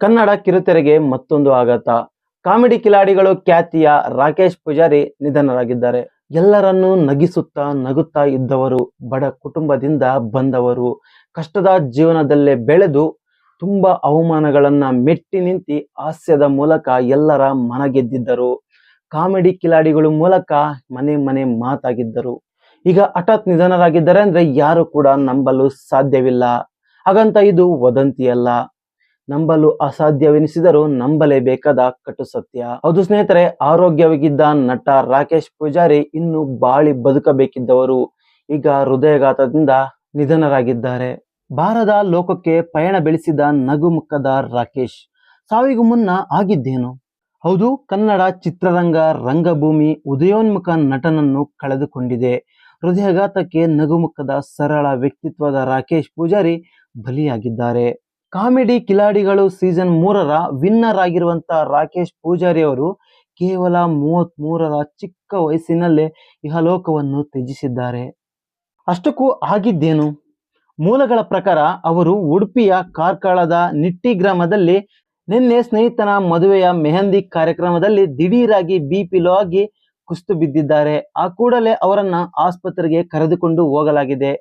ಕನ್ನಡ ಕಿರುತೆರೆಗೆ ಮತ್ತೊಂದು ಆಘಾತ. ಕಾಮಿಡಿ ಕಿಲಾಡಿಗಳು ಖ್ಯಾತಿಯ ರಾಕೇಶ್ ಪೂಜಾರಿ ನಿಧನರಾಗಿದ್ದಾರೆ. ಎಲ್ಲರನ್ನೂ ನಗಿಸುತ್ತಾ ನಗುತ್ತಾ ಇದ್ದವರು ಬಡ ಕುಟುಂಬದಿಂದ ಬಂದವರು. ಕಷ್ಟದ ಜೀವನದಲ್ಲೇ ಬೆಳೆದು ತುಂಬಾ ಅವಮಾನಗಳನ್ನ ಮೆಟ್ಟಿ ನಿಂತಿ ಹಾಸ್ಯದ ಮೂಲಕ ಎಲ್ಲರ ಮನ ಗೆದ್ದಿದ್ದರು ಕಾಮಿಡಿ ಕಿಲಾಡಿಗಳು ಮೂಲಕ ಮನೆ ಮನೆ ಮಾತಾಗಿದ್ದರು. ಈಗ ಹಠಾತ್ ನಿಧನರಾಗಿದ್ದಾರೆ ಅಂದ್ರೆ ಯಾರು ಕೂಡ ನಂಬಲು ಸಾಧ್ಯವಿಲ್ಲ. ಹಾಗಂತ ಇದು ವದಂತಿಯಲ್ಲ. ನಂಬಲು ಅಸಾಧ್ಯವೆನಿಸಿದರೂ ನಂಬಲೇಬೇಕಾದ ಕಟು ಸತ್ಯ. ಹೌದು ಸ್ನೇಹಿತರೆ, ಆರೋಗ್ಯವಾಗಿದ್ದ ನಟ ರಾಕೇಶ್ ಪೂಜಾರಿ ಇನ್ನು ಬಾಳಿ ಬದುಕಬೇಕಿದ್ದವರು ಈಗ ಹೃದಯಘಾತದಿಂದ ನಿಧನರಾಗಿದ್ದಾರೆ. ಬಾರದ ಲೋಕಕ್ಕೆ ಪಯಣ ಬೆಳೆಸಿದ ನಗುಮುಖದ ರಾಕೇಶ್, ಸಾವಿಗೂ ಮುನ್ನ ಆಗಿದ್ದೇನು? ಹೌದು, ಕನ್ನಡ ಚಿತ್ರರಂಗ ರಂಗಭೂಮಿ ಉದಯೋನ್ಮುಖ ನಟನನ್ನು ಕಳೆದುಕೊಂಡಿದೆ. ಹೃದಯಘಾತಕ್ಕೆ ನಗುಮುಖದ ಸರಳ ವ್ಯಕ್ತಿತ್ವದ ರಾಕೇಶ್ ಪೂಜಾರಿ ಬಲಿಯಾಗಿದ್ದಾರೆ. ಕಾಮಿಡಿ ಕಿಲಾಡಿಗಳು ಸೀಸನ್ ಮೂರರ ವಿನ್ನರ್ ಆಗಿರುವಂತ ರಾಕೇಶ್ ಪೂಜಾರಿ ಅವರು ಕೇವಲ ಮೂವತ್ತ್ ಮೂರರ ಚಿಕ್ಕ ವಯಸ್ಸಿನಲ್ಲೇ ಇಹಲೋಕವನ್ನು ತ್ಯಜಿಸಿದ್ದಾರೆ. ಅಷ್ಟಕ್ಕೂ ಆಗಿದ್ದೇನು? ಮೂಲಗಳ ಪ್ರಕಾರ ಅವರು ಉಡುಪಿಯ ಕಾರ್ಕಳದ ನಿಟ್ಟಿ ಗ್ರಾಮದಲ್ಲಿ ನಿನ್ನೆ ಸ್ನೇಹಿತನ ಮದುವೆಯ ಮೆಹಂದಿ ಕಾರ್ಯಕ್ರಮದಲ್ಲಿ ದಿಢೀರಾಗಿ ಬಿಪಿಲೋ ಆಗಿ ಕುಸ್ತು ಬಿದ್ದಿದ್ದಾರೆ. ಆ ಕೂಡಲೇ ಅವರನ್ನ ಆಸ್ಪತ್ರೆಗೆ ಕರೆದುಕೊಂಡು ಹೋಗಲಾಗಿದೆ.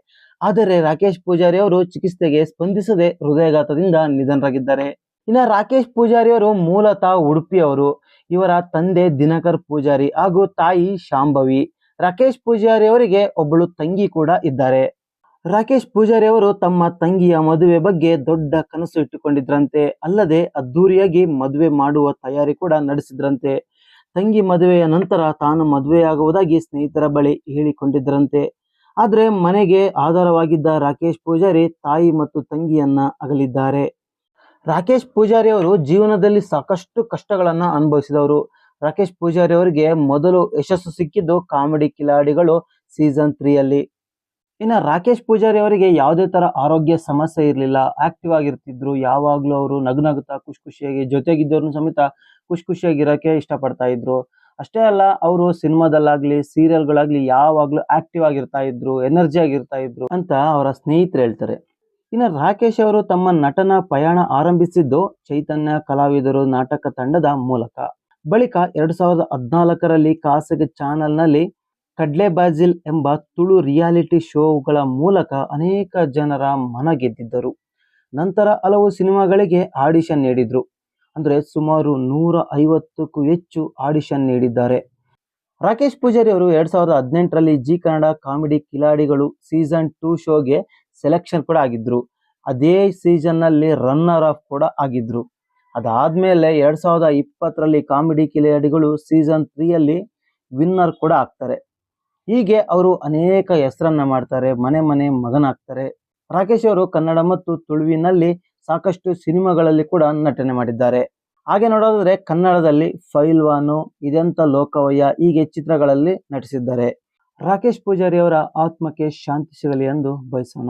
ಆದರೆ ರಾಕೇಶ್ ಪೂಜಾರಿ ಅವರು ಚಿಕಿತ್ಸೆಗೆ ಸ್ಪಂದಿಸದೆ ಹೃದಯಘಾತದಿಂದ ನಿಧನರಾಗಿದ್ದಾರೆ. ಇನ್ನು ರಾಕೇಶ್ ಪೂಜಾರಿ ಅವರು ಮೂಲತಃ ಉಡುಪಿಯವರು ಇವರ ತಂದೆ ದಿನಕರ್ ಪೂಜಾರಿ ಹಾಗೂ ತಾಯಿ ಶಾಂಭವಿ. ರಾಕೇಶ್ ಪೂಜಾರಿ ಅವರಿಗೆ ಒಬ್ಬಳು ತಂಗಿ ಕೂಡ ಇದ್ದಾರೆ. ರಾಕೇಶ್ ಪೂಜಾರಿ ಅವರು ತಮ್ಮ ತಂಗಿಯ ಮದುವೆ ಬಗ್ಗೆ ದೊಡ್ಡ ಕನಸು ಇಟ್ಟುಕೊಂಡಿದ್ರಂತೆ. ಅಲ್ಲದೆ ಅದ್ದೂರಿಯಾಗಿ ಮದುವೆ ಮಾಡುವ ತಯಾರಿ ಕೂಡ ನಡೆಸಿದ್ರಂತೆ. ತಂಗಿ ಮದುವೆಯ ನಂತರ ತಾನು ಮದುವೆಯಾಗುವುದಾಗಿ ಸ್ನೇಹಿತರ ಬಳಿ ಹೇಳಿಕೊಂಡಿದ್ದರಂತೆ ಆದ್ರೆ ಮನೆಗೆ ಆಧಾರವಾಗಿದ್ದ ರಾಕೇಶ್ ಪೂಜಾರಿ ತಾಯಿ ಮತ್ತು ತಂಗಿಯನ್ನ ಅಗಲಿದ್ದಾರೆ. ರಾಕೇಶ್ ಪೂಜಾರಿ ಅವರು ಜೀವನದಲ್ಲಿ ಸಾಕಷ್ಟು ಕಷ್ಟಗಳನ್ನು ಅನುಭವಿಸಿದವರು. ರಾಕೇಶ್ ಪೂಜಾರಿ ಅವರಿಗೆ ಮೊದಲು ಯಶಸ್ಸು ಸಿಕ್ಕಿದ್ದು ಕಾಮಿಡಿ ಕಿಲಾಡಿಗಳು ಸೀಸನ್ ತ್ರೀಯಲ್ಲಿ. ಇನ್ನು ರಾಕೇಶ್ ಪೂಜಾರಿ ಅವರಿಗೆ ಯಾವುದೇ ಥರ ಆರೋಗ್ಯ ಸಮಸ್ಯೆ ಇರಲಿಲ್ಲ. ಆಕ್ಟಿವ್ ಆಗಿರ್ತಿದ್ರು. ಯಾವಾಗಲೂ ಅವರು ನಗುನಗುತ್ತಾ, ಖುಷಿ ಖುಷಿಯಾಗಿ ಜೊತೆಗಿದ್ದವ್ರನ್ನ ಸಮೇತ ಖುಷಿ ಖುಷಿಯಾಗಿರೋಕ್ಕೆ ಇಷ್ಟಪಡ್ತಾ ಇದ್ರು. ಅಷ್ಟೇ ಅಲ್ಲ, ಅವರು ಸಿನಿಮಾದಲ್ಲಾಗ್ಲಿ, ಸೀರಿಯಲ್ಗಳಾಗ್ಲಿ ಯಾವಾಗ್ಲೂ ಆಕ್ಟಿವ್ ಆಗಿರ್ತಾ ಇದ್ರು, ಎನರ್ಜಿ ಆಗಿರ್ತಾ ಇದ್ರು ಅಂತ ಅವರ ಸ್ನೇಹಿತರು ಹೇಳ್ತಾರೆ. ಇನ್ನು ರಾಕೇಶ್ ಅವರು ತಮ್ಮ ನಟನ ಪಯಣ ಆರಂಭಿಸಿದ್ದು ಚೈತನ್ಯ ಕಲಾವಿದರು ನಾಟಕ ತಂಡದ ಮೂಲಕ. ಬಳಿಕ ಎರಡು ಸಾವಿರದ ಹದಿನಾಲ್ಕರಲ್ಲಿ ಖಾಸಗಿ ಚಾನೆಲ್ನಲ್ಲಿ ಕಡ್ಲೆ ಬಾಜಿಲ್ ಎಂಬ ತುಳು ರಿಯಾಲಿಟಿ ಶೋಗಳ ಮೂಲಕ ಅನೇಕ ಜನರ ಮನ ಗೆದ್ದಿದ್ದರು. ನಂತರ ಹಲವು ಸಿನಿಮಾಗಳಿಗೆ ಆಡಿಷನ್ ನೀಡಿದ್ರು. ಅಂದ್ರೆ ಸುಮಾರು ನೂರ ಐವತ್ತಕ್ಕೂ ಹೆಚ್ಚು ಆಡಿಷನ್ ನೀಡಿದ್ದಾರೆ. ರಾಕೇಶ್ ಪೂಜಾರಿ ಅವರು ಎರಡು ಸಾವಿರದ ಹದಿನೆಂಟರಲ್ಲಿ ಜಿ ಕನ್ನಡ ಕಾಮಿಡಿ ಕಿಲಾಡಿಗಳು ಸೀಸನ್ ಟೂ ಶೋಗೆ ಸೆಲೆಕ್ಷನ್ ಕೂಡ ಆಗಿದ್ರು. ಅದೇ ಸೀಸನ್ನಲ್ಲಿ ರನ್ನರ್ ಆಫ್ ಕೂಡ ಆಗಿದ್ರು. ಅದಾದ್ಮೇಲೆ ಎರಡು ಸಾವಿರದ ಇಪ್ಪತ್ತರಲ್ಲಿ ಕಾಮಿಡಿ ಕಿಲಾಡಿಗಳು ಸೀಸನ್ ತ್ರೀಯಲ್ಲಿ ವಿನ್ನರ್ ಕೂಡ ಆಗ್ತಾರೆ. ಹೀಗೆ ಅವರು ಅನೇಕ ಹೆಸರನ್ನು ಮಾಡ್ತಾರೆ, ಮನೆ ಮನೆ ಮಗನಾಗ್ತಾರೆ. ರಾಕೇಶ್ ಅವರು ಕನ್ನಡ ಮತ್ತು ತುಳುವಿನಲ್ಲಿ ಸಾಕಷ್ಟು ಸಿನಿಮಾಗಳಲ್ಲಿ ಕೂಡ ನಟನೆ ಮಾಡಿದ್ದಾರೆ. ಹಾಗೆ ನೋಡೋದಾದ್ರೆ ಕನ್ನಡದಲ್ಲಿ ಫೈಲ್ವಾನು ಇದೆಂತ ಲೋಕವಯ್ಯ ಹೀಗೆ ಚಿತ್ರಗಳಲ್ಲಿ ನಟಿಸಿದ್ದಾರೆ. ರಾಕೇಶ್ ಪೂಜಾರಿ ಅವರ ಆತ್ಮಕ್ಕೆ ಶಾಂತಿ ಸಿಗಲಿ ಎಂದು ಬಯಸೋಣ.